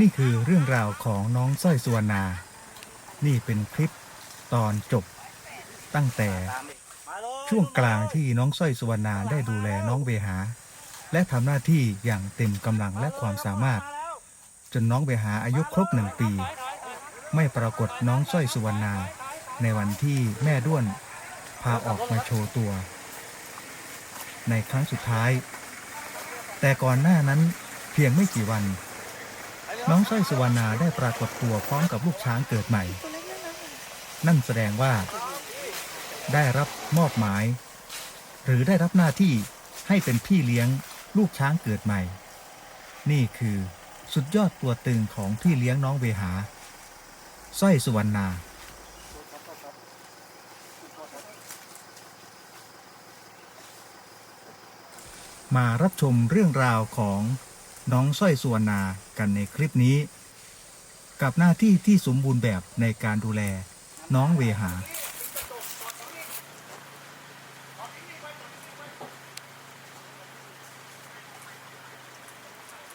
นี่คือเรื่องราวของน้องสร้อยสุวรรณา นี่เป็นคลิปตอนจบตั้งแต่ช่วงกลางที่น้องสร้อยสุวรรณาได้ดูแลน้องเวหา และทำหน้าที่อย่างเต็มกำลังและความสามารถ จนน้องเวหาอายุครบหนึ่งปี ไม่ปรากฏน้องสร้อยสุวรรณา ในวันที่แม่ด้วน พาออกมาโชว์ตัว ในครั้งสุดท้าย แต่ก่อนหน้านั้นเพียงไม่กี่วัน น้องสร้อยสุวรรณาได้ปรากฏตัวพร้อมกับลูกช้างเกิดใหม่ นั่นแสดงว่า ได้รับมอบหมาย หรือได้รับหน้าที่ให้เป็นพี่เลี้ยงลูกช้างเกิดใหม่ นี่คือสุดยอดตัวตึงของพี่เลี้ยงน้องเวหาสร้อยสุวรรณามารับชมเรื่องราวของ น้องสร้อยสุวรรณากันในคลิปนี้ กับหน้าที่ที่สมบูรณ์แบบในการดูแลน้องเวหา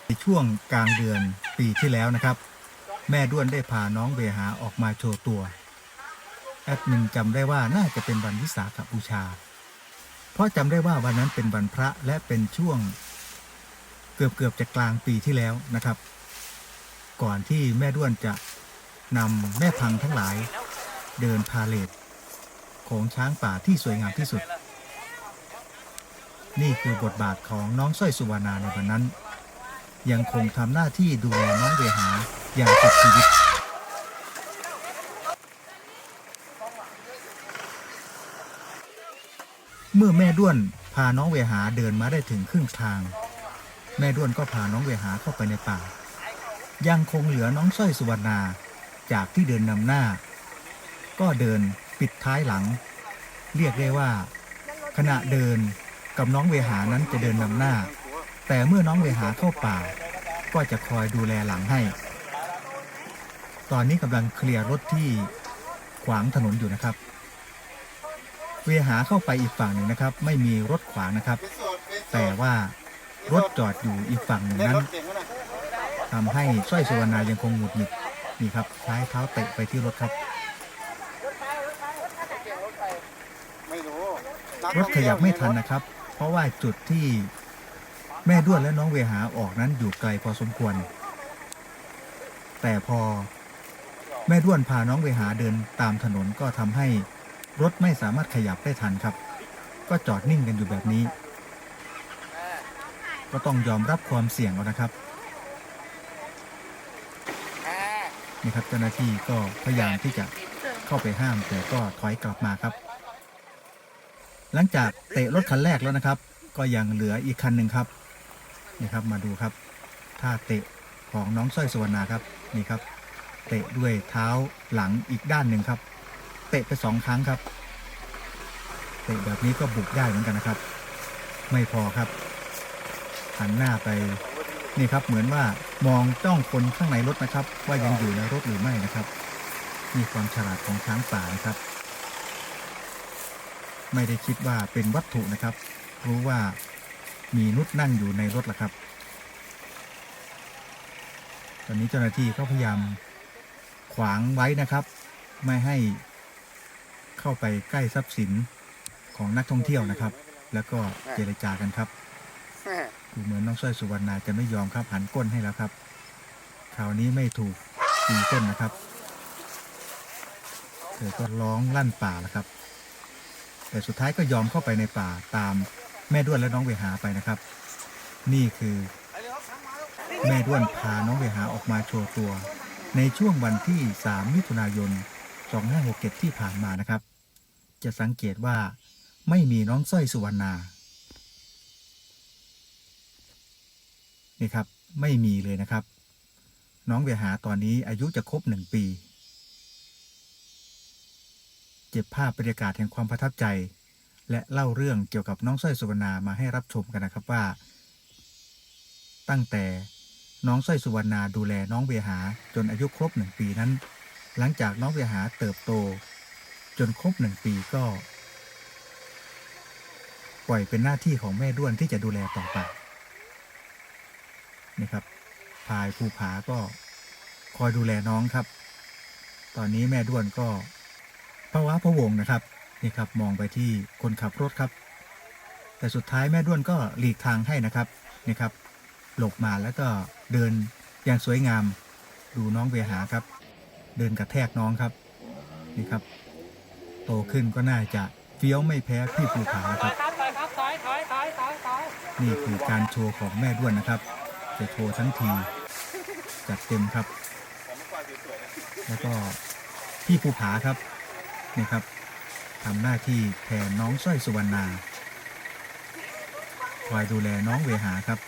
ในช่วงกลางเดือนปีที่แล้วนะครับ แม่ด้วนได้พาน้องเวหาออกมาโชว์ตัว แอดมินจำได้ว่าน่าจะเป็นวันวิสาขบูชา เพราะจำได้ว่าวันนั้นเป็นวันพระและเป็นช่วง กือบเกือบจะกลางปีที่แล้วนะครับ ก่อนที่แม่ด้วนจะนำแม่พังทั้งหลาย เดินพาเลทของช้างป่าที่สวยงามที่สุด นี่คือบทบาทของน้องสร้อยสุวรรณาในวันนั้น ยังคงทำหน้าที่ดูแลน้องเวหาอย่างสุดชีวิตเมื่อแม่ด้วนพาน้องเวหาเดินมาได้ถึงครึ่งทาง แม่ด้วนก็พาน้องเวหาเข้าไปในป่า ยังคงเหลือน้องสร้อยสุวรรณาจากที่เดินนำหน้า ก็เดินปิดท้ายหลัง เรียกได้ว่า ขณะเดินกับน้องเวหานั้นจะเดินนำหน้า แต่เมื่อน้องเวหาเข้าป่า ก็จะคอยดูแลหลังให้ ตอนนี้กำลังเคลียร์รถที่ขวางถนนอยู่นะครับ เวหาเข้าไปอีกฝั่งหนึ่งนะครับ ไม่มีรถขวางนะครับ แต่ว่า รถจอดอยู่อีกฝั่งหนึ่งนั้นทำให้สร้อยสุวรรณายังคงหงุดหงิดนี่ครับใช้เท้าเตะไปที่รถครับ รถขยับไม่ทันนะครับ เพราะว่าจุดที่แม่ด้วนและน้องเวหาออกนั้นอยู่ไกลพอสมควร แต่พอแม่ด้วนพาน้องเวหาเดินตามถนนก็ทำให้รถไม่สามารถขยับได้ทันครับ ก็จอดนิ่งกันอยู่แบบนี้ ก็ต้องยอมรับความเสี่ยงเอานะครับนี่ครับเจ้าหน้าที่ก็พยายามที่จะเข้าไปห้ามแต่ก็ถอยกลับมาครับ หลังจากเตะรถคันแรกแล้วนะครับ ก็ยังเหลืออีกคันหนึ่งครับนี่ครับมาดูครับท่าเตะของน้องสร้อยสวรรณาครับนี่ครับ เตะด้วยเท้าหลังอีกด้านหนึ่งครับ เตะไปสองครั้งครับ เตะแบบนี้ก็บุกได้เหมือนกันนะครับ ไม่พอครับ หันหน้าไปนี่ครับเหมือนว่ามองจ้องคนข้างในรถนะครับ ว่ายังอยู่ในรถหรือไม่นะครับนี่ความฉลาดของช้างป่านะครับ ไม่ได้คิดว่าเป็นวัตถุนะครับ รู้ว่ามีนุษนั่งอยู่ในรถละครับ ตอนนี้เจ้าหน้าที่ก็พยายามขวางไว้นะครับ ไม่ให้เข้าไปใกล้ทรัพย์สินของนักท่องเที่ยวนะครับ แล้วก็เจรจากันครับ ดูเหมือนน้องสร้อยสุวรรณาจะไม่ยอมครับหันก้นให้แล้วครับคราวนี้ไม่ถูกตีก้นนะครับ เธอก็ร้องลั่นป่าแล้วครับ แต่สุดท้ายก็ยอมเข้าไปในป่าตามแม่ด้วนและน้องเวหาไปนะครับ นี่คือ แม่ด้วนพาน้องเวหาออกมาโชว์ตัว ในช่วงวันที่ 3 มิถุนายน 2567 ที่ผ่านมานะครับ จะสังเกตว่าไม่มีน้องสร้อยสุวรรณา นี่ครับไม่มีเลยนะครับ น้องเวหาตอนนี้อายุจะครบหนึ่งปี เก็บภาพบรรยากาศแห่งความประทับใจ และเล่าเรื่องเกี่ยวกับน้องสร้อยสุวรรณามาให้รับชมกันนะครับว่า ตั้งแต่น้องสร้อยสุวรรณาดูแลน้องเวหาจนอายุครบหนึ่งปีนั้น หลังจากน้องเวหาเติบโต จนครบหนึ่งปีก็ ปล่อยเป็นหน้าที่ของแม่ด้วนที่จะดูแลต่อไป นี่ครับพายภูผาก็คอยดูแลน้องครับ ตอนนี้แม่ด้วนก็พะว้าพะวงนะครับนี่ครับมองไปที่คนขับรถครับ แต่สุดท้ายแม่ด้วนก็หลีกทางให้นะครับนี่ครับหลบมาแล้วก็เดินอย่างสวยงาม ดูน้องเวหาครับ เดินกระแทกน้องครับนี่ครับ โตขึ้นก็น่าจะเฟี้ยวไม่แพ้พี่ภูผาครับนี่คือการโชว์ของแม่ด้วนนะครับ จะโชว์ทั้งที จัดเต็มครับ แล้วก็พี่ภูผาครับนี่ครับทำหน้าที่แทนน้องสร้อยสุวรรณาคอยดูแลน้องเวหาครับ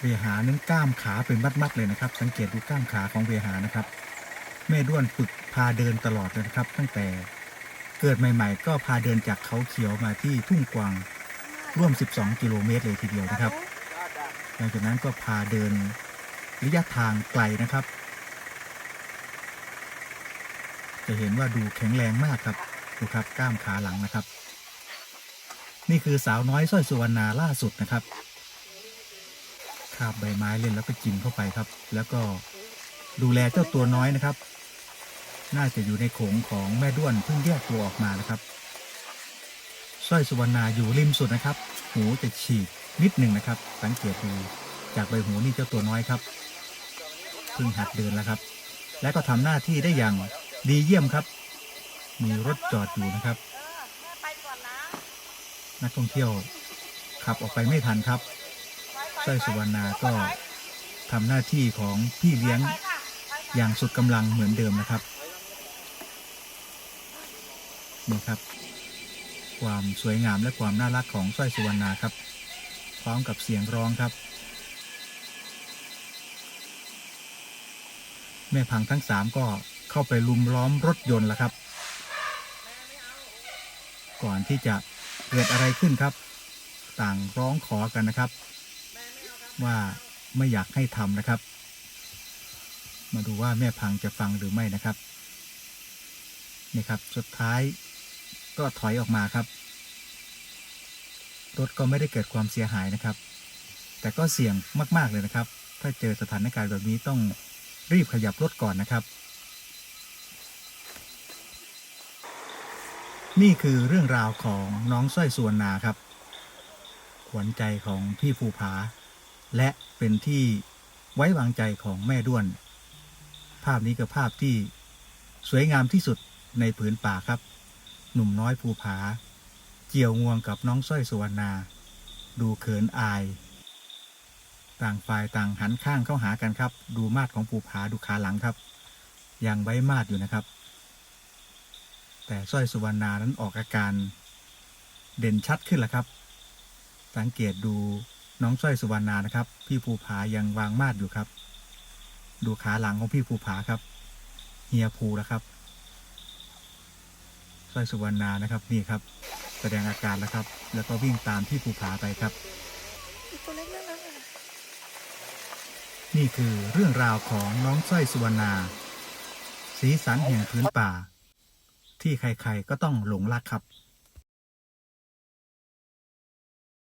เวหานั้นกล้ามขาเป็นมัดๆเลยนะครับ สังเกตดูกล้ามขาของเวหานะครับ แม่ด้วนฝึกพาเดินตลอดเลยนะครับ ตั้งแต่ เกิดใหม่ ๆ ก็พาเดินจากเขาเขียวมาที่ทุ่งกวางร่วม 12 กิโลเมตรเลยทีเดียวนะครับ หลังจากนั้นก็พาเดินระยะทางไกลนะครับ จะเห็นว่าดูแข็งแรงมากครับ ดูครับกล้ามขาหลังนะครับ นี่คือสาวน้อยสร้อยสุวรรณาล่าสุดนะครับคาบใบไม้เล่นแล้วก็กินเข้าไปครับ แล้วก็ดูแลเจ้าตัวน้อยนะครับ น่าจะอยู่ในโขงของแม่ด้วนเพิ่งแยกตัวออกมานะครับสร้อยสุวรรณาอยู่ริมสุดนะครับ หูจะฉีกนิดหนึ่งนะครับ สังเกตดูจากใบหูนี่เจ้าตัวน้อยครับเพิ่งหัดเดินแล้วครับ และก็ทำหน้าที่ได้อย่างดีเยี่ยมครับ มีรถจอดอยู่นะครับ นักท่องเที่ยวขับออกไปไม่ทันครับสร้อยสุวรรณาก็ทำหน้าที่ของพี่เลี้ยงอย่างสุดกำลังเหมือนเดิมนะครับ นี่ครับ ความสวยงามและความน่ารักของสร้อยสุวรรณาครับ พร้อมกับเสียงร้องครับ แม่พังทั้งสามก็เข้าไปลุมล้อมรถยนต์แล้วครับ ก่อนที่จะเกิดอะไรขึ้นครับ ต่างร้องขอกันนะครับ ว่าไม่อยากให้ทำนะครับ มาดูว่าแม่พังจะฟังหรือไม่นะครับนี่ครับ สุดท้าย ก็ถอยออกมาครับ รถก็ไม่ได้เกิดความเสียหายนะครับ แต่ก็เสี่ยงมาก ๆ เลยนะครับ ถ้าเจอสถานการณ์แบบนี้ต้องรีบขยับรถก่อนนะครับ นี่คือเรื่องราวของน้องสร้อยสวรรณาครับ ขวัญใจของพี่ภูผา และเป็นที่ไว้วางใจของแม่ด้วน ภาพนี้คือภาพที่สวยงามที่สุดในผืนป่าครับ หนุ่มน้อยภูผา เกี่ยวงวงกับน้องสร้อยสุวรรณา ดูเขินอาย ต่างฝ่ายต่างหันข้างเข้าหากันครับ ดูมาดของภูผาดูขาหลังครับ ยังไว้มาดอยู่นะครับ แต่สร้อยสุวรรณานั้นออกอาการ เด่นชัดขึ้นแล้วครับ สังเกตดูน้องสร้อยสุวรรณานะครับ พี่ภูผายังวางมาดอยู่ครับ ดูขาหลังของพี่ภูผาครับ เฮียภูแล้วครับ สร้อยสุวรรณานะครับนี่ครับ แสดงอาการแล้วครับ แล้วก็วิ่งตามที่ภูผาไปครับตัวเล็กนั่นนะนี่คือเรื่องราวของน้องสร้อยสุวรรณา สีสันแห่งพื้นป่า ที่ใครๆก็ต้องหลงรักครับ